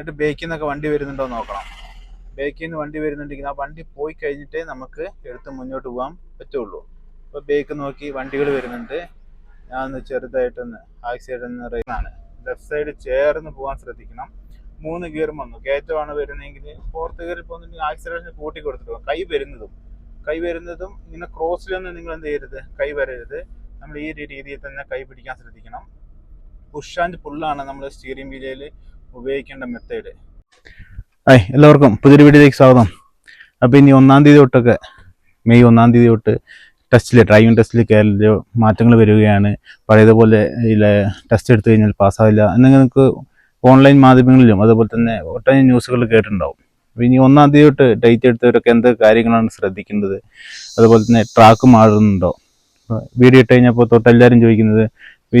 എന്നിട്ട് ബേക്കിൽ നിന്നൊക്കെ വണ്ടി വരുന്നുണ്ടോ നോക്കണം. ബേക്കിൽ നിന്ന് വണ്ടി വരുന്നുണ്ടെങ്കിൽ ആ വണ്ടി പോയി കഴിഞ്ഞിട്ടേ നമുക്ക് എടുത്ത് മുന്നോട്ട് പോകാൻ പറ്റുള്ളൂ. അപ്പോൾ ബേക്ക് നോക്കി വണ്ടികൾ വരുന്നുണ്ട്. ഞാൻ ഒന്ന് ചെറുതായിട്ടൊന്ന് ആക്സിഡന്റ് റേസാണ് ലെഫ്റ്റ് സൈഡ് ചേർന്ന് പോകാൻ ശ്രദ്ധിക്കണം. മൂന്ന് ഗിയർ വന്നു. കയറ്റമാണ് വരുന്നതെങ്കിൽ ഫോർത്ത് ഗിയറിൽ പോകുന്നുണ്ടെങ്കിൽ ആക്സിഡന്റിന് കൂട്ടി കൊടുത്തിട്ട് കൈ വരുന്നതും. കൈ വരുന്നതും ഇങ്ങനെ ക്രോസിലൊന്നും നിങ്ങൾ എന്ത് ചെയ്യരുത്? കൈ വരരുത്. നമ്മൾ ഈ രീതിയിൽ തന്നെ കൈ പിടിക്കാൻ ശ്രദ്ധിക്കണം. പുഷ് ആൻഡ് പുള്ളാണ് നമ്മൾ സ്റ്റിയറിംഗ് വീലയിൽ ഉപയോഗിക്കേണ്ട മെത്തേഡ് ഹായ് എല്ലാവർക്കും പുതിയൊരു വീഡിയോയിലേക്ക് സ്വാഗതം. അപ്പോൾ ഇനി ഒന്നാം തീയതി തൊട്ടൊക്കെ മെയ് ഒന്നാം തീയതി തൊട്ട് ടെസ്റ്റിൽ ഡ്രൈവിംഗ് ടെസ്റ്റിൽ കേരളത്തിൽ മാറ്റങ്ങൾ വരികയാണ്. പഴയതുപോലെ ടെസ്റ്റ് എടുത്തു കഴിഞ്ഞാൽ പാസ്സാവില്ല. എന്നൊക്കെ നിങ്ങൾക്ക് ഓൺലൈൻ മാധ്യമങ്ങളിലും അതുപോലെ തന്നെ ഒട്ടനവധി ന്യൂസുകൾ കേട്ടിട്ടുണ്ടാവും. ഇനി ഒന്നാം തീയതി തൊട്ട് ഡേറ്റ് എടുത്തവരൊക്കെ എന്ത് കാര്യങ്ങളാണ് ശ്രദ്ധിക്കേണ്ടത്? അതുപോലെ തന്നെ ട്രാക്ക് മാറുന്നുണ്ടോ? വീഡിയോ ഇട്ട് കഴിഞ്ഞപ്പോൾ തൊട്ട് എല്ലാവരും ചോദിക്കുന്നത്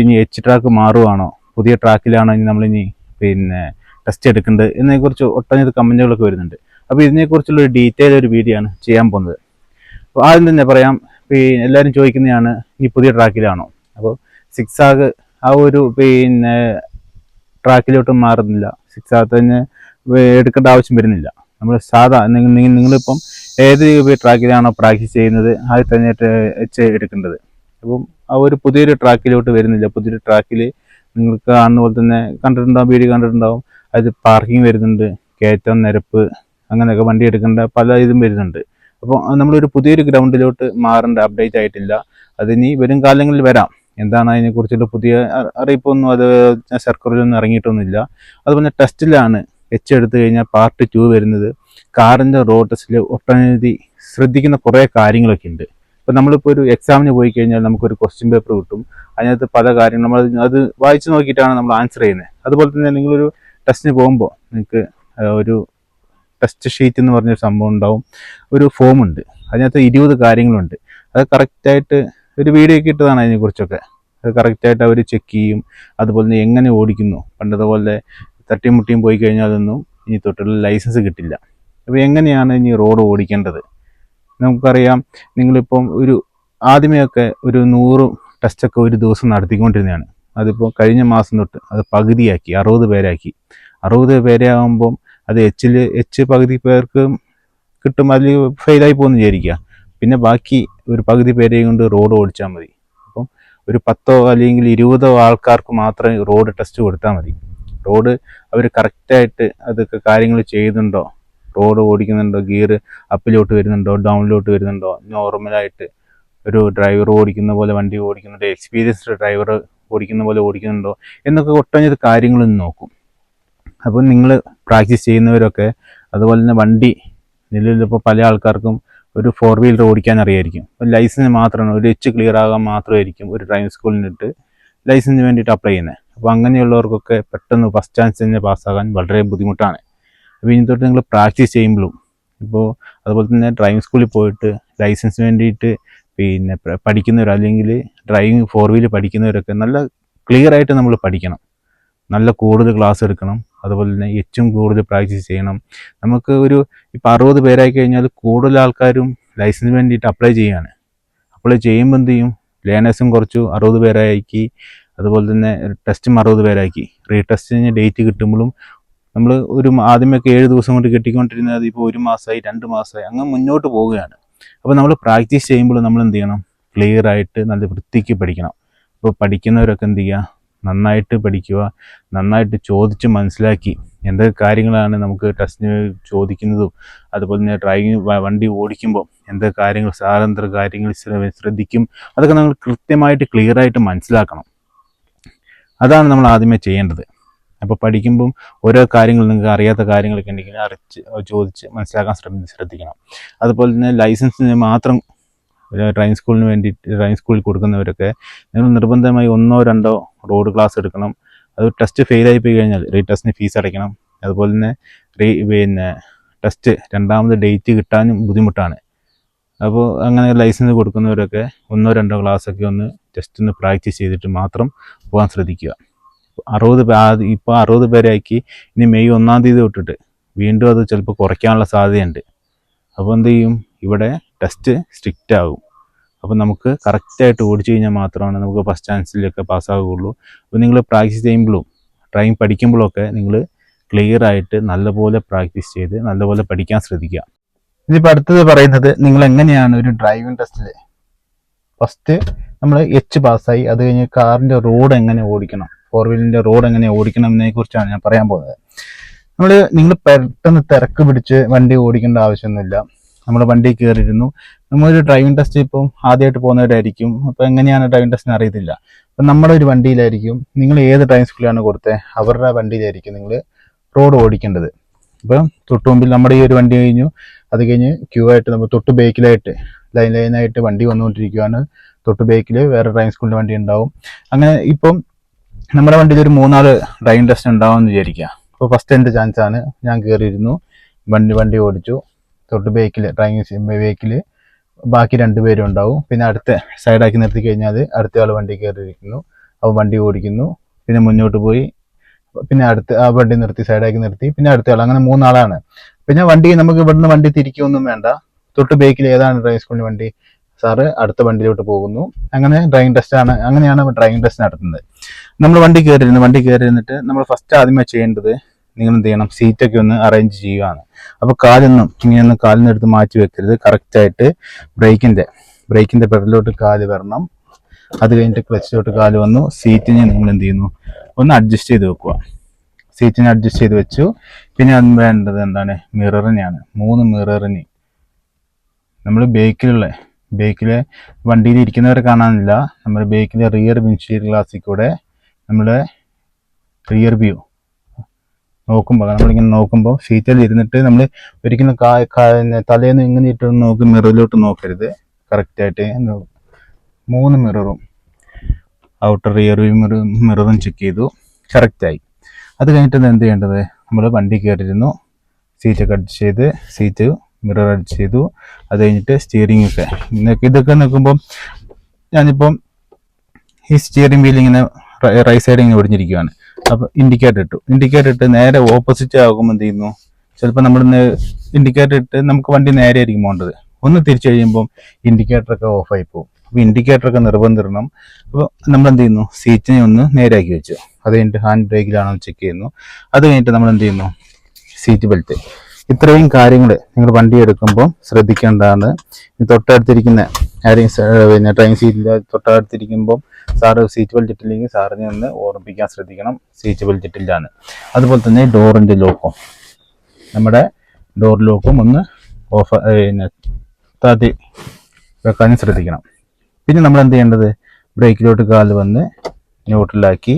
ഇനി എച്ച് ട്രാക്ക് മാറുവാണോ? പുതിയ ട്രാക്കിലാണോ ഇനി നമ്മളിനി പിന്നെ ടെസ്റ്റ് എടുക്കേണ്ടത് എന്നതിനെക്കുറിച്ച് ഒട്ടനവധി കമന്റുകളൊക്കെ വരുന്നുണ്ട്. അപ്പോൾ ഇതിനെക്കുറിച്ചുള്ള ഒരു ഡീറ്റെയിൽ ഒരു വീഡിയോ ആണ് ചെയ്യാൻ പോകുന്നത്. അപ്പോൾ ആദ്യം തന്നെ പറയാം പിന്നെ എല്ലാവരും ചോദിക്കുന്നതാണ് ഈ പുതിയ ട്രാക്കിലാണോ? അപ്പോൾ സിക്സ് ആഗ് ആ ഒരു പിന്നെ ട്രാക്കിലോട്ട് മാറുന്നില്ല. സിക്സ് ആഗ് തന്നെ എടുക്കേണ്ട ആവശ്യം വരുന്നില്ല. നമ്മൾ സാധാ നിങ്ങൾ നിങ്ങളിപ്പം ഏത് ട്രാക്കിലാണോ പ്രാക്ടീസ് ചെയ്യുന്നത് ആദ്യം തന്നെ എടുക്കേണ്ടത്. അപ്പം ആ ഒരു പുതിയൊരു ട്രാക്കിലോട്ട് വരുന്നില്ല. പുതിയൊരു ട്രാക്കിൽ നിങ്ങൾക്ക് കാണുന്ന പോലെ തന്നെ കണ്ടിട്ടുണ്ടാവും വീഡിയോ കണ്ടിട്ടുണ്ടാവും. അത് പാർക്കിംഗ് വരുന്നുണ്ട് കയറ്റം നിരപ്പ് അങ്ങനെയൊക്കെ വണ്ടി എടുക്കേണ്ട പല ഇതും വരുന്നുണ്ട്. അപ്പോൾ നമ്മളൊരു പുതിയൊരു ഗ്രൗണ്ടിലോട്ട് മാറേണ്ട അപ്ഡേറ്റ് ആയിട്ടില്ല. അതിനി വരും കാലങ്ങളിൽ വരാം. എന്താണ് അതിനെക്കുറിച്ചുള്ള പുതിയ അറിയിപ്പൊന്നും അത് സർക്കുലറൊന്നും ഇറങ്ങിയിട്ടൊന്നുമില്ല. അതുപോലെ ടെസ്റ്റിലാണ് എച്ച് എടുത്തു കഴിഞ്ഞാൽ പാർട്ട് ടു വരുന്നത്. കാറിന്റെ റോഡ് ടെസ്റ്റിൽ ഒട്ടനവധി ശ്രദ്ധിക്കുന്ന കുറേ കാര്യങ്ങളൊക്കെ ഉണ്ട് ഇപ്പം നമ്മളിപ്പോൾ ഒരു എക്സാമിന് പോയി കഴിഞ്ഞാൽ നമുക്കൊരു ക്വസ്റ്റ്യൻ പേപ്പർ കിട്ടും. അതിനകത്ത് പല കാര്യങ്ങൾ നമ്മൾ അത് വായിച്ചു നോക്കിയിട്ടാണ് നമ്മൾ ആൻസർ ചെയ്യുന്നത് അതുപോലെ തന്നെ നിങ്ങളൊരു ടെസ്റ്റിന് പോകുമ്പോൾ നിങ്ങൾക്ക് ഒരു ടെസ്റ്റ് ഷീറ്റ് എന്ന് പറഞ്ഞൊരു സംഭവം ഉണ്ടാവും. ഒരു ഫോമുണ്ട് അതിനകത്ത് ഇരുപത് കാര്യങ്ങളുണ്ട്. അത് കറക്റ്റായിട്ട് ഒരു വീഡിയോ ഒക്കെ ഇട്ടതാണ് അതിനെക്കുറിച്ചൊക്കെ. അത് കറക്റ്റായിട്ട് അവർ ചെക്ക് ചെയ്യും. അതുപോലെ തന്നെ എങ്ങനെ ഓടിക്കുന്നു. പണ്ടതുപോലെ തട്ടിയും മുട്ടിയും പോയി കഴിഞ്ഞാൽ അതൊന്നും ഇനി തൊട്ടുള്ള ലൈസൻസ് കിട്ടില്ല. അപ്പോൾ എങ്ങനെയാണ് ഇനി റോഡ് ഓടിക്കേണ്ടത്? നമുക്കറിയാം നിങ്ങളിപ്പം ഒരു ആദ്യമേയൊക്കെ ഒരു നൂറ് ടെസ്റ്റൊക്കെ ഒരു ദിവസം നടത്തിക്കൊണ്ടിരുന്നതാണ്. അതിപ്പോൾ കഴിഞ്ഞ മാസം തൊട്ട് അത് പകുതിയാക്കി അറുപത് പേരാക്കി. അറുപത് പേരെ ആകുമ്പം അത് എച്ചിൽ എച്ച് പകുതി പേർക്ക് കിട്ടും അതിൽ ഫെയിലായി പോകുന്നു വിചാരിക്കുക. പിന്നെ ബാക്കി ഒരു പകുതി പേരെയും കൊണ്ട് റോഡ് ഓടിച്ചാൽ മതി. അപ്പം ഒരു പത്തോ അല്ലെങ്കിൽ ഇരുപതോ ആൾക്കാർക്ക് മാത്രമേ റോഡ് ടെസ്റ്റ് കൊടുത്താൽ മതി. റോഡ് അവർ കറക്റ്റായിട്ട് അതൊക്കെ കാര്യങ്ങൾ ചെയ്യുന്നുണ്ടോ റോഡ് ഓടിക്കുന്നുണ്ടോ? ഗിയർ അപ്പിലോട്ട് വരുന്നുണ്ടോ? ഡൗണിലോട്ട് വരുന്നുണ്ടോ? നോർമലായിട്ട് ഒരു ഡ്രൈവർ ഓടിക്കുന്ന പോലെ വണ്ടി ഓടിക്കുന്നുണ്ടോ എക്സ്പീരിയൻസ്ഡ് ഡ്രൈവർ ഓടിക്കുന്ന പോലെ ഓടിക്കുന്നുണ്ടോ? എന്നൊക്കെ ഒട്ടനവധി കാര്യങ്ങളൊന്നും നോക്കും. അപ്പോൾ നിങ്ങൾ പ്രാക്ടീസ് ചെയ്യുന്നവരൊക്കെ അതുപോലെ തന്നെ വണ്ടി നിലവിലിപ്പോൾ പല ആൾക്കാർക്കും ഒരു ഫോർ വീലർ ഓടിക്കാൻ അറിയായിരിക്കും. ലൈസൻസ് മാത്രമാണ് ഒരു എച്ച് ക്ലിയർ ആകാൻ മാത്രമായിരിക്കും ഒരു ഡ്രൈവിംഗ് സ്കൂളിനിട്ട് ലൈസൻസിന് വേണ്ടിയിട്ട് അപ്ലൈ ചെയ്യുന്നത്. അപ്പോൾ അങ്ങനെയുള്ളവർക്കൊക്കെ പെട്ടെന്ന് ഫസ്റ്റ് ചാൻസ് തന്നെ പാസ്സാകാൻ വളരെ ബുദ്ധിമുട്ടാണ്. അപ്പോൾ ഇനി തൊട്ട് നിങ്ങൾ പ്രാക്ടീസ് ചെയ്യുമ്പോഴും ഇപ്പോൾ അതുപോലെ തന്നെ ഡ്രൈവിംഗ് സ്കൂളിൽ പോയിട്ട് ലൈസൻസിന് വേണ്ടിയിട്ട് പിന്നെ പഠിക്കുന്നവർ അല്ലെങ്കിൽ ഡ്രൈവിംഗ് ഫോർ വീലർ പഠിക്കുന്നവരൊക്കെ നല്ല ക്ലിയർ ആയിട്ട് നമ്മൾ പഠിക്കണം. നല്ല കൂടുതൽ ക്ലാസ് എടുക്കണം. അതുപോലെ തന്നെ എച്ചും കൂടുതൽ പ്രാക്ടീസ് ചെയ്യണം. നമുക്ക് ഒരു ഇപ്പോൾ അറുപത് പേരായി കഴിഞ്ഞാൽ കൂടുതൽ ആൾക്കാരും ലൈസൻസിന് വേണ്ടിയിട്ട് അപ്ലൈ ചെയ്യാണ് അപ്ലൈ ചെയ്യുമ്പോൾ എന്ത് ചെയ്യും? ലേണേഴ്സും കുറച്ച് അറുപത് പേരാക്കി അതുപോലെ തന്നെ ടെസ്റ്റും അറുപത് പേരാക്കി റീടെസ്റ്റ് ഡേറ്റ് കിട്ടുമ്പോഴും നമ്മൾ ഒരു ആദ്യമൊക്കെ ഏഴ് ദിവസം കൊണ്ട് കിട്ടിക്കൊണ്ടിരുന്നത് ഇപ്പോൾ ഒരു മാസമായി രണ്ട് മാസമായി അങ്ങനെ മുന്നോട്ട് പോവുകയാണ്. അപ്പോൾ നമ്മൾ പ്രാക്ടീസ് ചെയ്യുമ്പോൾ നമ്മൾ എന്ത് ചെയ്യണം? ക്ലിയർ ആയിട്ട് നല്ല വൃത്തിക്ക് പഠിക്കണം. അപ്പോൾ പഠിക്കുന്നവരൊക്കെ എന്ത് ചെയ്യുക നന്നായിട്ട് പഠിക്കുക നന്നായിട്ട് ചോദിച്ച് മനസ്സിലാക്കി. എന്തൊക്കെ കാര്യങ്ങളാണ് നമുക്ക് ടെസ്റ്റിന് ചോദിക്കുന്നതും അതുപോലെ തന്നെ ഡ്രൈവിങ് വണ്ടി ഓടിക്കുമ്പോൾ എന്തൊക്കെ കാര്യങ്ങൾ സ്വാതന്ത്ര്യ കാര്യങ്ങൾ ശ്ര- ശ്രദ്ധിക്കും അതൊക്കെ നമ്മൾ കൃത്യമായിട്ട് ക്ലിയറായിട്ട് മനസ്സിലാക്കണം. അതാണ് നമ്മൾ ആദ്യമേ ചെയ്യേണ്ടത്. അപ്പോൾ പഠിക്കുമ്പം ഓരോ കാര്യങ്ങൾ നിങ്ങൾക്ക് അറിയാത്ത കാര്യങ്ങളൊക്കെ ഉണ്ടെങ്കിൽ അറിച്ച് ചോദിച്ച് മനസ്സിലാക്കാൻ ശ്രമി ശ്രദ്ധിക്കണം. അതുപോലെ തന്നെ ലൈസൻസിന് മാത്രം ഡ്രൈവിംഗ് സ്കൂളിന് വേണ്ടി ഡ്രൈവിംഗ് സ്കൂളിൽ കൊടുക്കുന്നവരൊക്കെ നിങ്ങൾ നിർബന്ധമായി ഒന്നോ രണ്ടോ റോഡ് ക്ലാസ് എടുക്കണം. അത് ടെസ്റ്റ് ഫെയിലായി പോയി കഴിഞ്ഞാൽ റീ ടെസ്റ്റിന് ഫീസ് അടയ്ക്കണം. അതുപോലെ തന്നെ റീ പിന്നെ ടെസ്റ്റ് രണ്ടാമത് ഡേറ്റ് കിട്ടാനും ബുദ്ധിമുട്ടാണ്. അപ്പോൾ അങ്ങനെ ലൈസൻസ് കൊടുക്കുന്നവരൊക്കെ ഒന്നോ രണ്ടോ ക്ലാസ്സൊക്കെ ഒന്ന് ടെസ്റ്റ് ഒന്ന് പ്രാക്ടീസ് ചെയ്തിട്ട് മാത്രം പോകാൻ ശ്രദ്ധിക്കുക. അറുപത് ഇപ്പോൾ അറുപത് പേരാക്കി ഇനി മെയ് ഒന്നാം തീയതി തൊട്ടിട്ട് വീണ്ടും അത് ചിലപ്പോൾ കുറയ്ക്കാനുള്ള സാധ്യതയുണ്ട്. അപ്പോൾ എന്ത് ചെയ്യും? ഇവിടെ ടെസ്റ്റ് സ്ട്രിക്റ്റ് ആകും. അപ്പോൾ നമുക്ക് കറക്റ്റായിട്ട് ഓടിച്ചു കഴിഞ്ഞാൽ മാത്രമാണ് നമുക്ക് ഫസ്റ്റ് ചാൻസിലൊക്കെ പാസ്സാകുകയുള്ളൂ അപ്പോൾ നിങ്ങൾ പ്രാക്ടീസ് ചെയ്യുമ്പോഴും ഡ്രൈവിംഗ് പഠിക്കുമ്പോഴൊക്കെ നിങ്ങൾ ക്ലിയർ ആയിട്ട് നല്ലപോലെ പ്രാക്ടീസ് ചെയ്ത് നല്ലപോലെ പഠിക്കാൻ ശ്രദ്ധിക്കുക. ഇതിപ്പോൾ അടുത്തത് പറയുന്നത് നിങ്ങൾ എങ്ങനെയാണ് ഒരു ഡ്രൈവിംഗ് ടെസ്റ്റിൽ ഫസ്റ്റ് നമ്മൾ എച്ച് പാസ്സായി അത് കഴിഞ്ഞ് കാറിന്റെ റോഡ് എങ്ങനെ ഓടിക്കണം? ഫോർ വീലിന്റെ റോഡ് എങ്ങനെ ഓടിക്കണമെന്നതിനെ കുറിച്ചാണ് ഞാൻ പറയാൻ പോകുന്നത്. നമ്മൾ നിങ്ങൾ പെട്ടെന്ന് തിരക്ക് പിടിച്ച് വണ്ടി ഓടിക്കേണ്ട ആവശ്യമൊന്നുമില്ല. നമ്മൾ വണ്ടി കയറിയിരുന്നു. നമ്മളൊരു ഡ്രൈവിംഗ് ടെസ്റ്റ് ഇപ്പം ആദ്യമായിട്ട് പോകുന്നവരായിരിക്കും. അപ്പോൾ എങ്ങനെയാണ് ഡ്രൈവിംഗ് ടെസ്റ്റിന് അറിയത്തില്ല. അപ്പം നമ്മുടെ ഒരു വണ്ടിയിലായിരിക്കും. നിങ്ങൾ ഏത് ഡ്രൈവിംഗ് സ്കൂളിലാണ് കൊടുത്തത് അവരുടെ വണ്ടിയിലായിരിക്കും നിങ്ങൾ റോഡ് ഓടിക്കേണ്ടത്. അപ്പം തൊട്ട് മുമ്പിൽ നമ്മുടെ ഈ ഒരു വണ്ടി കഴിഞ്ഞു. അത് കഴിഞ്ഞ് ക്യൂ ആയിട്ട് നമ്മൾ തൊട്ട് ബേക്കിലായിട്ട് ലൈൻ ലൈനായിട്ട് വണ്ടി വന്നുകൊണ്ടിരിക്കുകയാണ് തൊട്ട് ബേക്കിൽ വേറെ ഡ്രൈവിംഗ് സ്കൂളിന്റെ വണ്ടി ഉണ്ടാവും. അങ്ങനെ ഇപ്പം നമ്മുടെ വണ്ടിയിൽ ഒരു മൂന്നാൽ ഡ്രൈവിംഗ് ടെസ്റ്റ് ഉണ്ടാവുമെന്ന് വിചാരിക്കാം അപ്പോൾ ഫസ്റ്റ് എന്റെ ആണ്. ഞാൻ കയറിയിരുന്നു വണ്ടി വണ്ടി ഓടിച്ചു. തൊട്ട് ബേക്കിൽ ഡ്രൈവിംഗ് ബേക്കിൽ ബാക്കി രണ്ട് രണ്ടുപേരും ഉണ്ടാവും. പിന്നെ അടുത്ത സൈഡാക്കി നിർത്തി കഴിഞ്ഞാൽ അടുത്ത ആൾ വണ്ടി കയറിയിരിക്കുന്നു. അപ്പോൾ വണ്ടി ഓടിക്കുന്നു. പിന്നെ മുന്നോട്ട് പോയി. പിന്നെ അടുത്ത് ആ വണ്ടി നിർത്തി സൈഡാക്കി നിർത്തി. പിന്നെ അടുത്ത ആൾ അങ്ങനെ മൂന്നാളാണ്. പിന്നെ വണ്ടി നമുക്ക് ഇവിടുന്ന് വണ്ടി തിരിക്കൊന്നും വേണ്ട. തൊട്ട് ബേക്കിൽ ഏതാണ് ഡ്രൈവിംഗ് സ്കൂളിന്റെ വണ്ടി? സാറ് അടുത്ത വണ്ടിയിലോട്ട് പോകുന്നു. അങ്ങനെ ഡ്രൈവിംഗ് ടെസ്റ്റ് ആണ്. അങ്ങനെയാണ് ഡ്രൈവിംഗ് ടെസ്റ്റ് നടത്തുന്നത്. നമ്മൾ വണ്ടി കയറിയിരുന്നു വണ്ടി കയറിയിരുന്നിട്ട് നമ്മൾ ഫസ്റ്റ് ആദ്യമേ ചെയ്യേണ്ടത് നിങ്ങൾ എന്ത് ചെയ്യണം? സീറ്റൊക്കെ ഒന്ന് അറേഞ്ച് ചെയ്യുകയാണ് അപ്പോൾ കാലൊന്നും ഇങ്ങനെയൊന്നും കാലിന്റെ എടുത്ത് മാറ്റി വെക്കരുത്. കറക്റ്റായിട്ട് ബ്രേക്കിന്റെ ബ്രേക്കിന്റെ പെടലിലോട്ട് കാൽ വരണം. അത് കഴിഞ്ഞിട്ട് ക്ലച്ചിലോട്ട് കാൽ വന്നു. സീറ്റിനെ നിങ്ങൾ എന്ത് ചെയ്യുന്നു? ഒന്ന് അഡ്ജസ്റ്റ് ചെയ്ത് വെക്കുക. സീറ്റിനെ അഡ്ജസ്റ്റ് ചെയ്ത് വെച്ചു. പിന്നെ അത് വേണ്ടത് എന്താണ്? മിററിനെയാണ് മൂന്ന് മിററിന് നമ്മൾ ബേക്കിലുള്ള ബേക്കിലെ വണ്ടിയിൽ ഇരിക്കുന്നവരെ കാണാനില്ല. നമ്മുടെ ബേക്കിലെ റിയർ വിൻഷീൽഡ് ഗ്ലാസ്സിൽ കൂടെ നമ്മുടെ റിയർ വ്യൂ നോക്കുമ്പോൾ നമ്മളിങ്ങനെ നോക്കുമ്പോൾ സീറ്റിൽ ഇരുന്നിട്ട് നമ്മൾ ഒരിക്കലും തലേന്ന് ഇങ്ങനെ ഇട്ട് നോക്കി മിററിലോട്ട് നോക്കരുത്. കറക്റ്റായിട്ട് മൂന്ന് മിററും ഔട്ടർ റിയർ വ്യൂ മിറ മിററും ചെക്ക് ചെയ്തു. കറക്റ്റായി അത് കഴിഞ്ഞിട്ട് എന്ത് ചെയ്യേണ്ടത്? നമ്മൾ വണ്ടി കയറിയിരുന്നു സീറ്റൊക്കെ അഡ്ജസ്റ്റ് ചെയ്ത് സീറ്റ് മിറർ അഡ്ജസ്റ്റ് ചെയ്തു. അത് കഴിഞ്ഞിട്ട് സ്റ്റിയറിംഗ് ഒക്കെ. ഇതൊക്കെ നോക്കുമ്പോൾ ഞാനിപ്പം ഈ സ്റ്റിയറിംഗ് വീൽ ഇങ്ങനെ റൈറ്റ് സൈഡ് ഇങ്ങനെ ഒടിഞ്ഞിരിക്കുകയാണ് അപ്പോൾ ഇൻഡിക്കേറ്റർ ഇട്ടു. ഇൻഡിക്കേറ്റർ ഇട്ട് നേരെ ഓപ്പോസിറ്റ് ആകുമ്പോൾ എന്ത് ചെയ്യുന്നു? ചിലപ്പോൾ നമ്മൾ ഇൻഡിക്കേറ്റർ ഇട്ട് നമുക്ക് വണ്ടി നേരെ ആയിരിക്കും പോകേണ്ടത്. ഒന്ന് തിരിച്ചു കഴിയുമ്പോൾ ഇൻഡിക്കേറ്റർ ഒക്കെ ഓഫായി പോകും. അപ്പോൾ ഇൻഡിക്കേറ്റർ ഒക്കെ നിർബന്ധിടണം അപ്പോൾ നമ്മൾ എന്ത് ചെയ്യുന്നു സീറ്റിനെ ഒന്ന് നേരെയാക്കി വെച്ചു. അത് കഴിഞ്ഞിട്ട് ഹാൻഡ് ബ്രേക്കിലാണോ ചെക്ക് ചെയ്യുന്നു. അത് കഴിഞ്ഞിട്ട് നമ്മൾ എന്ത് ചെയ്യുന്നു? സീറ്റ് ബെൽറ്റ് ഇത്രയും കാര്യങ്ങൾ നിങ്ങൾ വണ്ടി എടുക്കുമ്പോൾ ശ്രദ്ധിക്കേണ്ടതാണ്. തൊട്ടടുത്തിരിക്കുന്ന ആരെയും പിന്നെ ട്രെയിൻ സീറ്റിൽ തൊട്ടടുത്തിരിക്കുമ്പോൾ സാറ് സീറ്റ് ബെൽറ്റ് ഇട്ടില്ലെങ്കിൽ സാറിനെ ഒന്ന് ഓർമ്മിപ്പിക്കാൻ ശ്രദ്ധിക്കണം. സീറ്റ് ബെൽറ്റ് ഇട്ടില്ലാന്ന് അതുപോലെ തന്നെ ഡോറിന്റെ ലോക്കും നമ്മുടെ ഡോർ ലോക്കും ഒന്ന് ഓഫ് പിന്നെ താത്തി വെക്കാനും ശ്രദ്ധിക്കണം. പിന്നെ നമ്മൾ എന്ത് ചെയ്യേണ്ടത്? ബ്രേക്കിലോട്ട് കാൽ വന്ന് ന്യൂട്രലാക്കി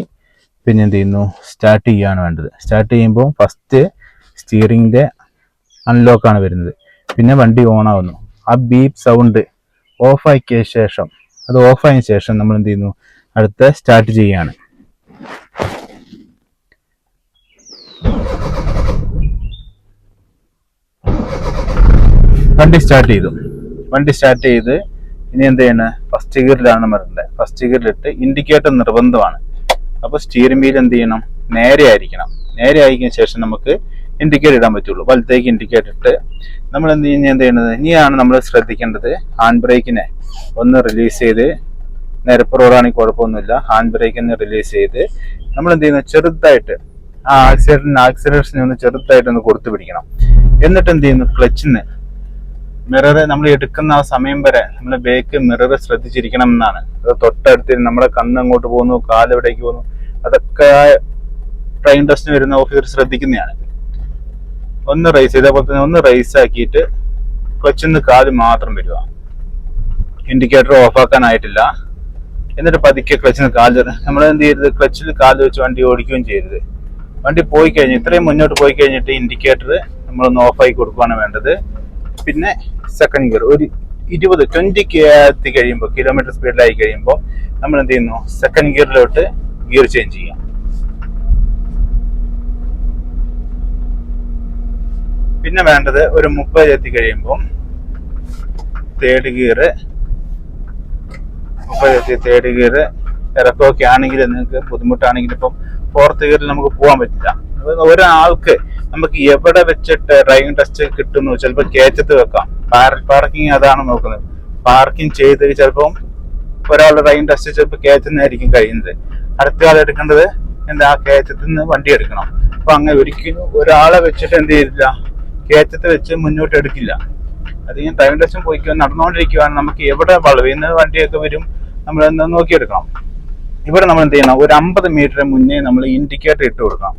പിന്നെ എന്ത് ചെയ്യുന്നു? സ്റ്റാർട്ട് ചെയ്യുകയാണ് വേണ്ടത്. സ്റ്റാർട്ട് ചെയ്യുമ്പോൾ ഫസ്റ്റ് സ്റ്റിയറിങ്ങിന്റെ അൺലോക്കാണ് വരുന്നത്. പിന്നെ വണ്ടി ഓൺ ആവുന്നു. ആ ബീപ്പ് സൗണ്ട് ഓഫാക്കിയ ശേഷം അത് ഓഫായതിനു ശേഷം നമ്മൾ എന്ത് ചെയ്യുന്നു? അടുത്ത സ്റ്റാർട്ട് ചെയ്യാണ് വണ്ടി സ്റ്റാർട്ട് ചെയ്തു. വണ്ടി സ്റ്റാർട്ട് ചെയ്ത് ഇനി എന്ത് ചെയ്യണ? ഫസ്റ്റ് ഗിയറിലാണ് വരേണ്ടത് ഫസ്റ്റ് ഗിയറിലിട്ട് ഇൻഡിക്കേറ്റർ നിർബന്ധമാണ്. അപ്പോൾ സ്റ്റിയറിംഗ് വീൽ എന്ത് ചെയ്യണം? നേരെ ആയിരിക്കണം. നേരെ ആയിരിക്കുന്ന ശേഷം നമുക്ക് ഇൻഡിക്കേറ്റർ ഇടാൻ പറ്റുള്ളൂ. വലത്തേക്ക് ഇൻഡിക്കേറ്റർ ഇട്ട് നമ്മൾ എന്ത് ചെയ്യുന്ന? എന്ത് ചെയ്യുന്നത്? ഇനിയാണ് നമ്മൾ ശ്രദ്ധിക്കേണ്ടത് ഹാൻഡ് ബ്രേക്കിനെ ഒന്ന് റിലീസ് ചെയ്ത് നിരപ്പ് റോഡാണെങ്കിൽ കുഴപ്പമൊന്നുമില്ല. ഹാൻഡ് ബ്രേക്കിനെ റിലീസ് ചെയ്ത് നമ്മൾ എന്ത് ചെയ്യുന്നത് ചെറുതായിട്ട് ആ ആക്സിഡന്റിന് ആക്സിലേഷനെ ഒന്ന് ചെറുതായിട്ട് ഒന്ന് കൊടുത്തു പിടിക്കണം. എന്നിട്ട് എന്ത് ചെയ്യുന്നു? ക്ലച്ചിന് മിറർ നമ്മൾ എടുക്കുന്ന ആ സമയം വരെ നമ്മൾ ബേക്ക് മിറർ ശ്രദ്ധിച്ചിരിക്കണം എന്നാണ്. അത് തൊട്ടടുത്ത് നമ്മുടെ കണ്ണ് അങ്ങോട്ട് പോകുന്നു കാലെവിടേക്ക് പോകുന്നു അതൊക്കെ ട്രെയിൻ ടെസ്റ്റിന് വരുന്ന ഓഫീസർ ശ്രദ്ധിക്കുന്നതാണ്. ഒന്ന് റൈസ് ഇതേപോലെ തന്നെ ഒന്ന് റൈസ് ആക്കിയിട്ട് ക്ലച്ചിന്ന് കാൽ മാത്രം വരിക. ഇൻഡിക്കേറ്റർ ഓഫ് ആക്കാനായിട്ടില്ല. എന്നിട്ട് പതുക്കെ ക്ലച്ചിന് കാൽ നമ്മൾ എന്ത് ചെയ്യരുത്? ക്ലച്ചിൽ കാൽ വെച്ച് വണ്ടി ഓടിക്കുകയും ചെയ്യരുത്. വണ്ടി പോയി കഴിഞ്ഞ് ഇത്രയും മുന്നോട്ട് പോയി കഴിഞ്ഞിട്ട് ഇൻഡിക്കേറ്റർ നമ്മളൊന്ന് ഓഫായി കൊടുക്കുകയാണ് വേണ്ടത്. പിന്നെ സെക്കൻഡ് ഗിയർ ഒരു ഇരുപത് ട്വന്റി എത്തി കഴിയുമ്പോൾ കിലോമീറ്റർ സ്പീഡിലായി കഴിയുമ്പോൾ നമ്മൾ എന്ത് ചെയ്യുന്നു? സെക്കൻഡ് ഗിയറിലോട്ട് ഗിയർ ചേഞ്ച് ചെയ്യാം. പിന്നെ വേണ്ടത് ഒരു മുപ്പത് എത്തി കഴിയുമ്പോൾ തേർഡ് ഗിയർ മുപ്പത് എത്തി തേർഡ് ഗിയർ ഇറക്കമൊക്കെ ആണെങ്കിൽ നിങ്ങൾക്ക് ബുദ്ധിമുട്ടാണെങ്കിൽ ഇപ്പം ഫോർത്ത് ഗിയറിൽ നമുക്ക് പോകാൻ പറ്റില്ല. ഒരാൾക്ക് നമുക്ക് എവിടെ വെച്ചിട്ട് ഡ്രൈവിംഗ് ടെസ്റ്റ് കിട്ടുന്നു ചിലപ്പോൾ കയറ്റത്ത് വെക്കാം. പാർക്കിംഗ് അതാണ് നോക്കുന്നത്. പാർക്കിംഗ് ചെയ്ത് ചിലപ്പം ഒരാളുടെ ഡ്രൈവിംഗ് ടെസ്റ്റ് ചിലപ്പോൾ കയറ്റുന്നതായിരിക്കും കഴിയുന്നത്. അടുത്ത ആൾ എടുക്കേണ്ടത് എന്താ? ആ കയറ്റത്തിൽ നിന്ന് വണ്ടി എടുക്കണം. അപ്പൊ അങ്ങനെ ഒരിക്കലും ഒരാളെ വെച്ചിട്ട് എന്ത് ചെയ്തില്ല കയറ്റത്ത് വെച്ച് മുന്നോട്ട് എടുക്കില്ല. അത് ഞാൻ ടൈം ടെസ്റ്റും പോയി നടന്നുകൊണ്ടിരിക്കുകയാണ് നമുക്ക് എവിടെ വളവിന്ന് വണ്ടിയൊക്കെ വരും നമ്മൾ എന്താ നോക്കിയെടുക്കണം. ഇവിടെ നമ്മൾ എന്ത് ചെയ്യണം? ഒരു അമ്പത് മീറ്റർ മുന്നേ നമ്മൾ ഇൻഡിക്കേറ്റർ ഇട്ട് കൊടുക്കണം.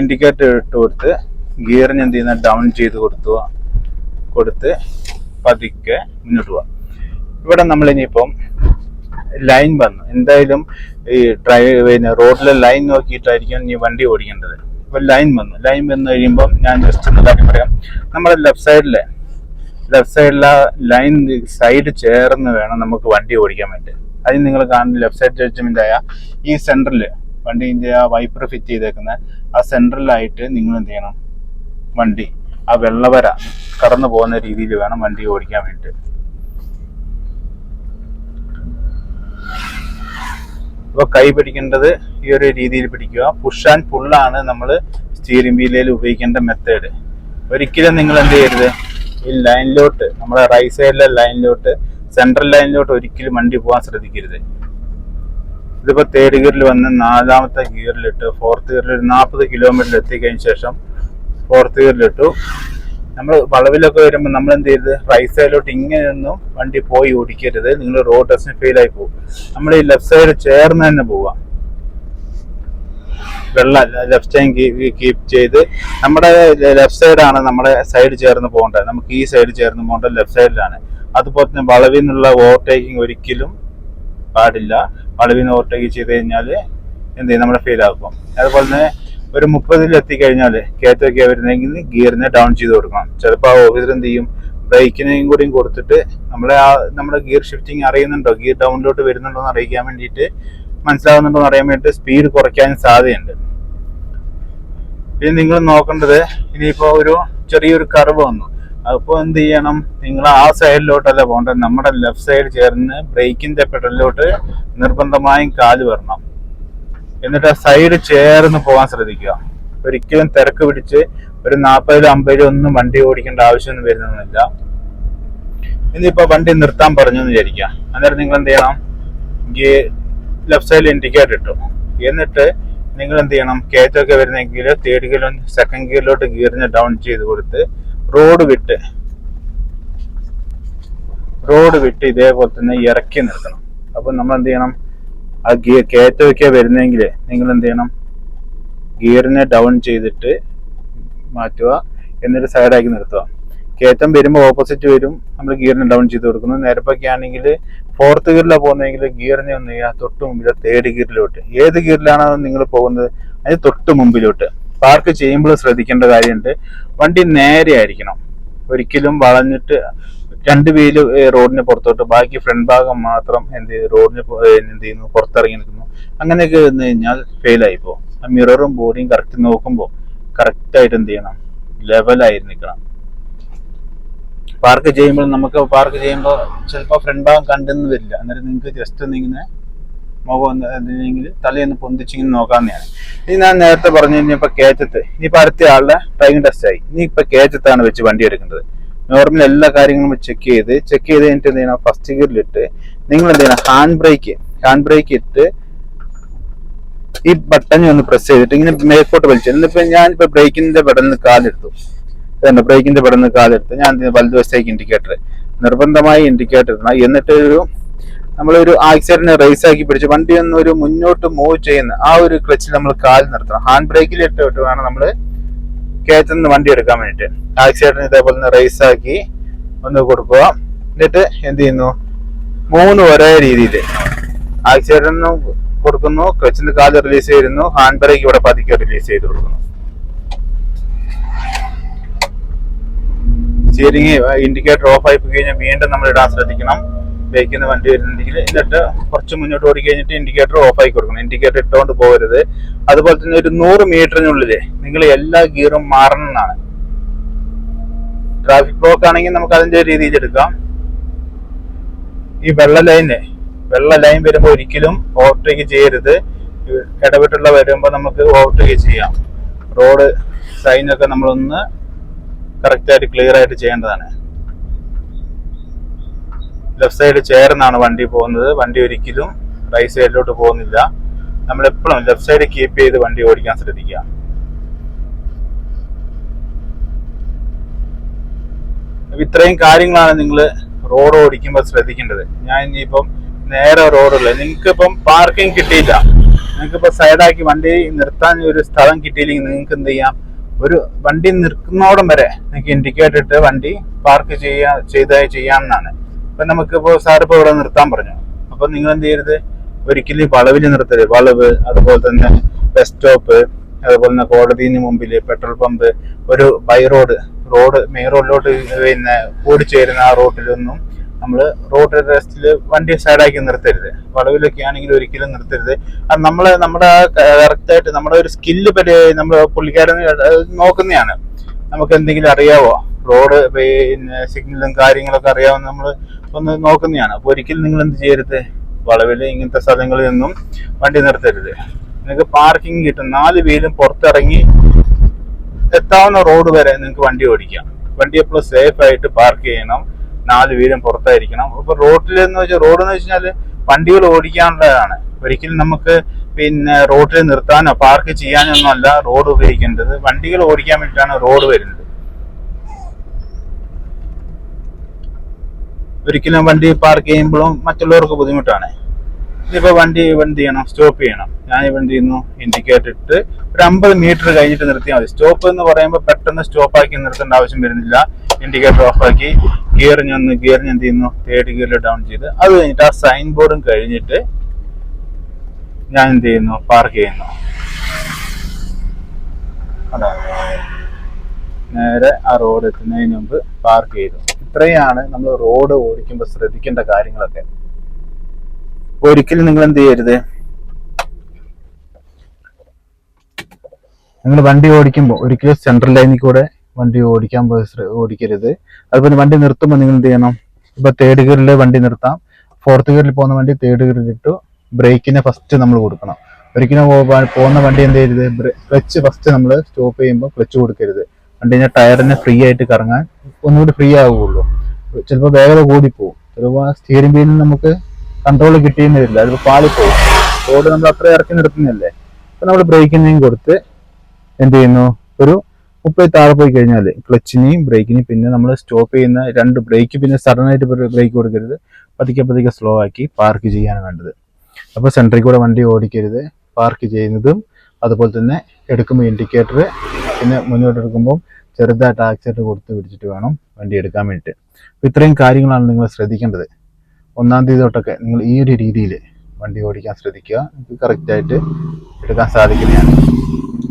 ഇൻഡിക്കേറ്റർ ഇട്ട് കൊടുത്ത് ഗിയറിന് എന്ത് ചെയ്യുന്ന ഡൗൺ ചെയ്ത് കൊടുത്തു. കൊടുത്ത് പതുക്കെ മുന്നോട്ട് പോവാം. ഇവിടെ നമ്മൾ ഇനിയിപ്പം ലൈൻ വന്നു. എന്തായാലും ഈ ഡ്രൈവ് പിന്നെ റോഡിലെ ലൈൻ നോക്കിയിട്ടായിരിക്കും ഇനി വണ്ടി ഓടിക്കേണ്ടത്. ഇപ്പൊ ലൈൻ വന്നു. ലൈൻ വന്നു കഴിയുമ്പോൾ ഞാൻ ജസ്റ്റ് ഒന്ന് കാര്യം പറയാം. നമ്മുടെ ലെഫ്റ്റ് സൈഡിലെ ലെഫ്റ്റ് സൈഡിലെ ലൈൻ സൈഡ് ചേർന്ന് വേണം നമുക്ക് വണ്ടി ഓടിക്കാൻ വേണ്ടി. അതിന് നിങ്ങൾ കാണുന്ന ലെഫ്റ്റ് സൈഡ് ജഡ്ജ്മെന്റ് ആയ ഈ സെന്ററിൽ വണ്ടീന്റെ ആ വൈപ്പർ ഫിറ്റ് ചെയ്തേക്കുന്ന ആ സെന്ററിലായിട്ട് നിങ്ങൾ എന്ത് ചെയ്യണം? വണ്ടി ആ വെള്ളവര കടന്നു പോകുന്ന രീതിയിൽ വേണം വണ്ടി ഓടിക്കാൻ വേണ്ടി. അപ്പോൾ കൈ പിടിക്കേണ്ടത് ഈ ഒരു രീതിയിൽ പിടിക്കുക. പുഷ് ആൻഡ് പുള്ളാണ് നമ്മൾ സ്റ്റീറിംഗ് വീലയിൽ ഉപയോഗിക്കേണ്ട മെത്തേഡ് ഒരിക്കലും നിങ്ങൾ എന്ത് ചെയ്യരുത്. ഈ ലൈനിലോട്ട് നമ്മുടെ റൈ സൈഡിലെ ലൈനിലോട്ട് സെൻട്രൽ ലൈനിലോട്ട് ഒരിക്കലും വണ്ടി പോകാൻ ശ്രദ്ധിക്കരുത്. ഇതിപ്പോൾ തേർഡ് ഗിയറിൽ വന്ന് നാലാമത്തെ ഗിയറിലിട്ട് ഫോർത്ത് ഗിയറിൽ നാൽപ്പത് കിലോമീറ്റർ എത്തിക്കഴിഞ്ഞ ശേഷം ഫോർത്ത് ഗിയറിലിട്ടു നമ്മൾ വളവിലൊക്കെ വരുമ്പോൾ നമ്മൾ എന്ത് ചെയ്യരുത് റൈറ്റ് സൈഡിലോട്ട് ഇങ്ങനെ ഇങ്ങനെയൊന്നും വണ്ടി പോയി ഓടിക്കരുത്. നിങ്ങൾ റോഡ് ടെസ്റ്റിന് ഫെയിൽ ആയി പോകും. നമ്മൾ ഈ ലെഫ്റ്റ് സൈഡ് ചേർന്ന് തന്നെ പോവാം. വെള്ള ലെഫ്റ്റ് സൈഡ് കീപ്പ് ചെയ്ത് നമ്മുടെ ലെഫ്റ്റ് സൈഡാണ് നമ്മുടെ സൈഡ് ചേർന്ന് പോകേണ്ടത്. നമുക്ക് ഈ സൈഡ് ചേർന്ന് പോകേണ്ടത് ലെഫ്റ്റ് സൈഡിലാണ് അതുപോലെ തന്നെ വളവിൽ നിന്നുള്ള ഓവർടേക്കിംഗ് ഒരിക്കലും പാടില്ല. വളവിൽ നിന്ന് ഓവർടേക്ക് ചെയ്ത് കഴിഞ്ഞാൽ എന്ത് ചെയ്യും? നമ്മുടെ ഫെയിൽ ആക്കും. അതുപോലെ തന്നെ ഒരു മുപ്പതിൽ എത്തിക്കഴിഞ്ഞാൽ കയറ്റമൊക്കെ വരുന്നെങ്കിൽ ഗിയറിനെ ഡൗൺ ചെയ്ത് കൊടുക്കണം. ചിലപ്പോൾ ആ ഓഫീസർ എന്ത് ചെയ്യും? ബ്രേക്കിനെയും കൂടിയും കൊടുത്തിട്ട് നമ്മളെ ആ നമ്മുടെ ഗിയർ ഷിഫ്റ്റിംഗ് അറിയുന്നുണ്ടോ? ഗിയർ ഡൗണിലോട്ട് വരുന്നുണ്ടോ എന്ന് അറിയിക്കാൻ വേണ്ടിയിട്ട് മനസ്സിലാവുന്നുണ്ടോ എന്ന് അറിയാൻ വേണ്ടിയിട്ട് സ്പീഡ് കുറയ്ക്കാൻ സാധ്യതയുണ്ട്. ഇനി നിങ്ങൾ നോക്കേണ്ടത് ഇനിയിപ്പോൾ ഒരു ചെറിയൊരു കർവ് വന്നു. അപ്പോൾ എന്ത് ചെയ്യണം? നിങ്ങൾ ആ സൈഡിലോട്ടല്ല പോകേണ്ടത്. നമ്മുടെ ലെഫ്റ്റ് സൈഡ് ചേർന്ന് ബ്രേക്കിന്റെ പെഡലിലോട്ട് നിർബന്ധമായും കാൽ വരണം. എന്നിട്ട് സൈഡ് ചേർന്ന് പോകാൻ ശ്രദ്ധിക്കുക. ഒരിക്കലും തിരക്ക് പിടിച്ച് ഒരു നാൽപ്പതിലും അമ്പതിലും ഒന്നും വണ്ടി ഓടിക്കേണ്ട ആവശ്യമൊന്നും വരുന്നൊന്നുമില്ല. ഇനിയിപ്പോ വണ്ടി നിർത്താൻ പറഞ്ഞു എന്ന് വിചാരിക്കുക. അന്നേരം നിങ്ങൾ എന്ത് ചെയ്യണം? ഗിയർ ലെഫ്റ്റ് സൈഡിൽ ഇൻഡിക്കേറ്റർ ഇട്ടു. എന്നിട്ട് നിങ്ങൾ എന്ത് ചെയ്യണം? കയറ്റമൊക്കെ വരുന്നെങ്കിൽ തേർഡ് ഗിയറിലും സെക്കൻഡ് ഗിയറിലോട്ട് ഗിയറിന് ഡൗൺ ചെയ്ത് കൊടുത്ത് റോഡ് വിട്ട് റോഡ് വിട്ട് ഇതേപോലെ തന്നെ ഇറക്കി നിർത്തണം. അപ്പൊ നമ്മൾ എന്ത് ചെയ്യണം? ആ ഗിയർ കയറ്റമൊക്കെ വരുന്നെങ്കിൽ നിങ്ങൾ എന്ത് ചെയ്യണം ഗിയറിനെ ഡൗൺ ചെയ്തിട്ട് മാറ്റുക. എന്നിട്ട് സൈഡാക്കി നിർത്തുക. കയറ്റം വരുമ്പോൾ ഓപ്പോസിറ്റ് വരും. നമ്മൾ ഗിയറിനെ ഡൗൺ ചെയ്ത് കൊടുക്കുന്നു. നിരപ്പൊക്കെ ആണെങ്കിൽ ഫോർത്ത് ഗിയറിലാണ് പോകുന്നതെങ്കിൽ ഗിയറിനെ ഒന്ന് ചെയ്യുക തൊട്ട് മുമ്പിൽ തേർഡ് ഗിയറിലോട്ട് ഏത് ഗിയറിലാണോ നിങ്ങൾ പോകുന്നത്? അതിന് തൊട്ട് മുമ്പിലോട്ട്. പാർക്ക് ചെയ്യുമ്പോൾ ശ്രദ്ധിക്കേണ്ട കാര്യമുണ്ട്. വണ്ടി നേരെ ആയിരിക്കണം. ഒരിക്കലും വളഞ്ഞിട്ട് രണ്ട് വീൽ റോഡിന് പുറത്തോട്ട് ബാക്കി ഫ്രണ്ട് ഭാഗം മാത്രം എന്ത് റോഡിന് എന്ത് ചെയ്യുന്നു? പുറത്തിറങ്ങി നിൽക്കുന്നു. അങ്ങനെയൊക്കെ വന്നു കഴിഞ്ഞാൽ ഫെയിലായി പോകും. ആ മിററും ബോഡിയും കറക്റ്റ് നോക്കുമ്പോൾ കറക്റ്റായിട്ട് എന്ത് ചെയ്യണം? ലെവലായി നിൽക്കണം. പാർക്ക് ചെയ്യുമ്പോൾ നമുക്ക് പാർക്ക് ചെയ്യുമ്പോൾ ചിലപ്പോൾ ഫ്രണ്ട് ഭാഗം കണ്ടെന്ന് വരില്ല. അന്നേരം നിങ്ങൾക്ക് ജസ്റ്റ് ഒന്ന് ഇങ്ങനെ മുഖം ഒന്ന് എന്തെങ്കിൽ തലയൊന്ന് പൊന്തിച്ചിങ്ങനെ നോക്കാവുന്നതാണ്. ഇനി ഞാൻ നേരത്തെ പറഞ്ഞു കഴിഞ്ഞപ്പോൾ കയറ്റത്ത് ഇനിയിപ്പോൾ അടുത്ത ആളുടെ ഡ്രൈവിംഗ് ടെസ്റ്റ് ആയി. ഇനിയിപ്പോൾ കയറ്റത്താണ് വെച്ച് വണ്ടി എടുക്കേണ്ടത്. നോർമൽ എല്ലാ കാര്യങ്ങളും ചെക്ക് ചെയ്ത് ചെക്ക് ചെയ്ത് കഴിഞ്ഞിട്ട് എന്ത് ചെയ്യണം? ഫസ്റ്റ് ഗിയറിലിട്ട് നിങ്ങൾ എന്ത് ചെയ്യണം? ഹാൻഡ് ബ്രേക്ക് ഹാൻഡ് ബ്രേക്ക് ഇട്ട് ഈ ബട്ടൺ ഒന്ന് പ്രസ് ചെയ്തിട്ട് ഇങ്ങനെ മേക്കോട്ട് വലിച്ചു എന്നിപ്പോ ഞാനിപ്പോ ബ്രേക്കിന്റെ ബട്ടണിൽ കാലെടുത്തു. ഇതന്നെ ബ്രേക്കിന്റെ ബട്ടണിൽ കാലെടുത്ത്. ഞാൻ? വലതുവശത്തേക്ക് ഇൻഡിക്കേറ്റർ നിർബന്ധമായി ഇൻഡിക്കേറ്റർ ഇടണം. എന്നിട്ട് ഒരു നമ്മളൊരു ആക്സിഡന്റ് റേസ് ആക്കി പിടിച്ച് വണ്ടി ഒന്ന് ഒരു മുന്നോട്ട് മൂവ് ചെയ്യുന്ന ആ ഒരു ക്ലച്ചിൽ നമ്മൾ കാൽ നിർത്തണം. ഹാൻഡ് ബ്രേക്കിൽ ഇട്ട് വിട്ട് വേണം നമ്മൾ കയറ്റുന്ന വണ്ടി എടുക്കാൻ വേണ്ടിയിട്ട്. ആക്സിഡന്റ് ഇതേപോലെ തന്നെ റേസ് ആക്കി ഒന്ന് കൊടുക്കുക. എന്നിട്ട് എന്ത് ചെയ്യുന്നു? മൂന്ന് ഒരേ രീതിയിൽ. ടാക്സി ആക്സിഡന്റ് കൊടുക്കുന്നു. കൊച്ചിന്റെ കാൽ റിലീസ് ചെയ്യുന്നു. ഹാൻഡ് ബ്രേക്ക് ഇവിടെ പതുക്കെ റിലീസ് ചെയ്ത് കൊടുക്കുന്നു. സ്റ്റിയറിംഗ് ഇൻഡിക്കേറ്റർ ഓഫ് ആയി കഴിഞ്ഞാൽ വീണ്ടും നമ്മൾ ഇടാൻ ശ്രദ്ധിക്കണം. ബൈക്കിൽ നിന്ന് വണ്ടി വരുന്നുണ്ടെങ്കിൽ എന്നിട്ട് കുറച്ച് മുന്നോട്ട് ഓടി കഴിഞ്ഞിട്ട് ഇൻഡിക്കേറ്റർ ഓഫ് ആക്കി കൊടുക്കണം. ഇൻഡിക്കേറ്റർ ഇട്ടുകൊണ്ട് പോകരുത്. അതുപോലെ തന്നെ ഒരു നൂറ് മീറ്ററിനുള്ളിൽ നിങ്ങൾ എല്ലാ ഗിയറും മാറണം എന്നാണ്. ട്രാഫിക് ബ്ലോക്ക് ആണെങ്കിൽ നമുക്ക് അതിന്റെ രീതിയിൽ എടുക്കാം. ഈ വെള്ള ലൈന് വെള്ള ലൈൻ വരുമ്പോൾ ഒരിക്കലും ഓവർടേക്ക് ചെയ്യരുത്. ഇടവിട്ടുള്ള വരുമ്പോൾ നമുക്ക് ഓവർടേക്ക് ചെയ്യാം. റോഡ് സൈനൊക്കെ നമ്മളൊന്ന് കറക്റ്റായിട്ട് ക്ലിയർ ആയിട്ട് ചെയ്യേണ്ടതാണ്. ലെഫ്റ്റ് സൈഡ് ചേർന്നാണ് വണ്ടി പോകുന്നത്. വണ്ടി ഒരിക്കലും റൈറ്റ് സൈഡിലോട്ട് പോകുന്നില്ല. നമ്മൾ എപ്പോഴും ലെഫ്റ്റ് സൈഡ് കീപ്പ് ചെയ്ത് വണ്ടി ഓടിക്കാൻ ശ്രദ്ധിക്കുക. ഇത്രയും കാര്യങ്ങളാണ് നിങ്ങൾ റോഡ് ഓടിക്കുമ്പോൾ ശ്രദ്ധിക്കേണ്ടത്. ഞാൻ ഇനിയിപ്പം നേരെ റോഡുള്ള നിങ്ങൾക്കിപ്പം പാർക്കിംഗ് കിട്ടിയില്ല. നിങ്ങൾക്കിപ്പോൾ സൈഡാക്കി വണ്ടി നിർത്താൻ ഒരു സ്ഥലം കിട്ടിയില്ലെങ്കിൽ നിങ്ങൾക്ക് എന്ത് ചെയ്യാം? ഒരു വണ്ടി നിൽക്കുന്നോടം വരെ നിങ്ങൾക്ക് ഇൻഡിക്കേറ്റർ ഇട്ട് വണ്ടി പാർക്ക് ചെയ്യാ ചെയ്തായി ചെയ്യാമെന്നാണ്. ഇപ്പൊ നമുക്കിപ്പോ സാർ ഇപ്പൊ ഇവിടെ നിർത്താൻ പറഞ്ഞു. അപ്പൊ നിങ്ങൾ എന്ത് ചെയ്യരുത്? ഒരിക്കലും വളവിൽ നിർത്തരുത്. വളവ് അതുപോലെ തന്നെ ബസ് സ്റ്റോപ്പ് അതുപോലെ തന്നെ കോടതിന് മുമ്പിൽ പെട്രോൾ പമ്പ് ഒരു ബൈ റോഡ് റോഡ് മെയിൻ റോഡിലോട്ട് പിന്നെ കൂടിച്ചേരുന്ന ആ റോഡിലൊന്നും നമ്മൾ റോഡ് റെസ്റ്റിൽ വണ്ടി സൈഡാക്കി നിർത്തരുത്. വളവിലൊക്കെ ആണെങ്കിൽ ഒരിക്കലും നിർത്തരുത്. അത് നമ്മൾ നമ്മുടെ കറക്റ്റ് ആയിട്ട് നമ്മുടെ ഒരു സ്കില്ല് പരി നമ്മൾ പുള്ളിക്കാരൻ നോക്കുന്നതാണ്. നമുക്ക് എന്തെങ്കിലും അറിയാവോ? റോഡ് പിന്നെ സിഗ്നലും കാര്യങ്ങളൊക്കെ അറിയാവുന്ന നമ്മൾ ഒന്ന് നോക്കുന്നതാണ്. അപ്പോൾ ഒരിക്കലും നിങ്ങൾ എന്ത് ചെയ്യരുത്? വളവിൽ ഇങ്ങനത്തെ സ്ഥലങ്ങളിൽ നിന്നും വണ്ടി നിർത്തരുത്. നിങ്ങൾക്ക് പാർക്കിംഗ് കിട്ടും. നാല് വീലും പുറത്തിറങ്ങി എത്താവുന്ന റോഡ് വരെ നിങ്ങൾക്ക് വണ്ടി ഓടിക്കാം. വണ്ടി എപ്പോഴും സേഫ് ആയിട്ട് പാർക്ക് ചെയ്യണം. നാല് വീലും പുറത്തായിരിക്കണം. ഇപ്പൊ റോഡിൽ എന്ന് വെച്ചാൽ റോഡ് എന്ന് വെച്ചാൽ വണ്ടികൾ ഓടിക്കാനുള്ളതാണ്. ഒരിക്കലും നമുക്ക് പിന്നെ റോഡിൽ നിർത്താനോ പാർക്ക് ചെയ്യാനോ ഒന്നും അല്ല റോഡ് ഉപയോഗിക്കേണ്ടത്. വണ്ടികൾ ഓടിക്കാൻ വേണ്ടിയിട്ടാണ് റോഡ് വരുന്നത്. ഒരിക്കലും വണ്ടി പാർക്ക് ചെയ്യുമ്പോഴും മറ്റുള്ളവർക്ക് ബുദ്ധിമുട്ടാണ്. ഇതിപ്പോ വണ്ടി എന്ത് ചെയ്യണം? സ്റ്റോപ്പ് ചെയ്യണം. ഞാൻ എന്ത് ചെയ്യുന്നു ഇൻഡിക്കേറ്റർ ഇട്ട് ഒരു അമ്പത് മീറ്റർ കഴിഞ്ഞിട്ട് നിർത്തിയാൽ മതി. സ്റ്റോപ്പ് എന്ന് പറയുമ്പോൾ പെട്ടെന്ന് സ്റ്റോപ്പ് ആക്കി നിർത്തേണ്ട ആവശ്യം വരുന്നില്ല. ഇൻഡിക്കേറ്റർ ഓഫാക്കി ഗിയർ ഞാൻ ഗിയർ എന്ത് ചെയ്യുന്നു? തേർഡ് ഗിയറിൽ ഡൗൺ ചെയ്ത് അത് കഴിഞ്ഞിട്ട് ആ സൈൻ ബോർഡും കഴിഞ്ഞിട്ട് ഞാൻ എന്ത് ചെയ്യുന്നു? പാർക്ക് ചെയ്യുന്നു. അതാ. നേരെ ആ റോഡ് എത്തുന്നതിന് മുമ്പ് പാർക്ക് ചെയ്തു. ഇത്രയാണ് നമ്മൾ റോഡ് ഓടിക്കുമ്പോൾ ശ്രദ്ധിക്കേണ്ട കാര്യങ്ങളൊക്കെ. ഒരിക്കലും നിങ്ങൾ എന്ത് ചെയ്യരുത്. നിങ്ങൾ വണ്ടി ഓടിക്കുമ്പോൾ ഒരിക്കലും സെൻട്രൽ ലൈനിൽ കൂടെ വണ്ടി ഓടിക്കാൻ ഓടിക്കരുത്. അതുപോലെ വണ്ടി നിർത്തുമ്പോൾ നിങ്ങൾ എന്ത് ചെയ്യണം? ഇപ്പൊ തേർഡ് ഗിയറിൽ വണ്ടി നിർത്താം. ഫോർത്ത് ഗിയറിൽ പോകുന്ന വണ്ടി തേർഡ് ഗിയറിൽ ഇട്ടു ബ്രേക്കിനെ ഫസ്റ്റ് നമ്മൾ കൊടുക്കണം. ഒരിക്കലും പോകുന്ന വണ്ടി എന്ത് ചെയ്യരുത്? ക്ലച്ച് ഫസ്റ്റ് നമ്മൾ സ്റ്റോപ്പ് ചെയ്യുമ്പോൾ ക്ലച്ച് കൊടുക്കരുത്. വണ്ടീന്റെ ടയറിനെ ഫ്രീ ആയിട്ട് കറങ്ങാൻ ഒന്നുകൂടി ഫ്രീ ആവുകയുള്ളൂ. ചിലപ്പോൾ വേഗത കൂടിപ്പോവും. ചിലപ്പോൾ സ്റ്റിയറിംഗ് വീലിൽ നമുക്ക് കൺട്രോൾ കിട്ടിയെന്ന് വരില്ല. അതിപ്പോൾ പാളിപ്പോവും. റോഡ് നമ്മൾ അത്ര ഇറക്കി നിർത്തുന്നില്ലേ? അപ്പൊ നമ്മൾ ബ്രേക്കിനെയും കൊടുത്ത് എന്ത് ചെയ്യുന്നു? ഒരു മുപ്പത് താഴെ പോയി കഴിഞ്ഞാൽ ക്ലച്ചിനെയും ബ്രേക്കിനെയും പിന്നെ നമ്മൾ സ്റ്റോപ്പ് ചെയ്യുന്ന രണ്ട് ബ്രേക്ക് പിന്നെ സഡൻ ആയിട്ട് ബ്രേക്ക് കൊടുക്കരുത്. പതുക്കെ പതുക്കെ സ്ലോ ആക്കി പാർക്ക് ചെയ്യാനാണ് വേണ്ടത്. അപ്പോൾ സെൻട്രിൽ കൂടെ വണ്ടി ഓടിക്കരുത്. പാർക്ക് ചെയ്യുന്നതും അതുപോലെ തന്നെ എടുക്കുമ്പോൾ ഇൻഡിക്കേറ്റർ പിന്നെ മുന്നോട്ട് എടുക്കുമ്പോൾ ചെറുതായിട്ട് ആക്സിഡന്റ് കൊടുത്ത് പിടിച്ചിട്ട് വേണം വണ്ടി എടുക്കാൻ വേണ്ടിയിട്ട്. അപ്പോൾ ഇത്രയും കാര്യങ്ങളാണ് നിങ്ങൾ ശ്രദ്ധിക്കേണ്ടത്. ഒന്നാം തീയതി തൊട്ടൊക്കെ നിങ്ങൾ ഈ ഒരു രീതിയിൽ വണ്ടി ഓടിക്കാൻ ശ്രദ്ധിക്കുക. നിങ്ങൾക്ക് കറക്റ്റായിട്ട് എടുക്കാൻ സാധിക്കുന്നതാണ്.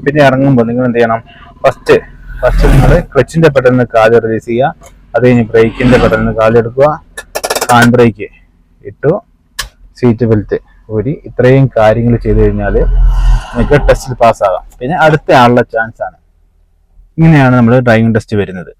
പിന്നെ ഇറങ്ങുമ്പോൾ നിങ്ങൾ എന്ത് ചെയ്യണം? ഫസ്റ്റ് ഫസ്റ്റ് നിങ്ങൾ ക്ലച്ചിന്റെ പെട്ടെന്ന് കാൽ റിലീസ് ചെയ്യുക. അത് കഴിഞ്ഞ് ബ്രേക്കിന്റെ പെട്ടെന്ന് കാലെടുക്കുക ഹാൻഡ് ബ്രേക്ക് ഇട്ടു. സീറ്റ് ബെൽറ്റ് ഊരി ഇത്രയും കാര്യങ്ങൾ ചെയ്തു കഴിഞ്ഞാൽ നിങ്ങൾക്ക് ടെസ്റ്റിൽ പാസ്സാകാം പിന്നെ അടുത്ത ആളുടെ ചാൻസ് ആണ്. ഇങ്ങനെയാണ് നമ്മൾ ഡ്രൈവിംഗ് ടെസ്റ്റ് വരുന്നത്.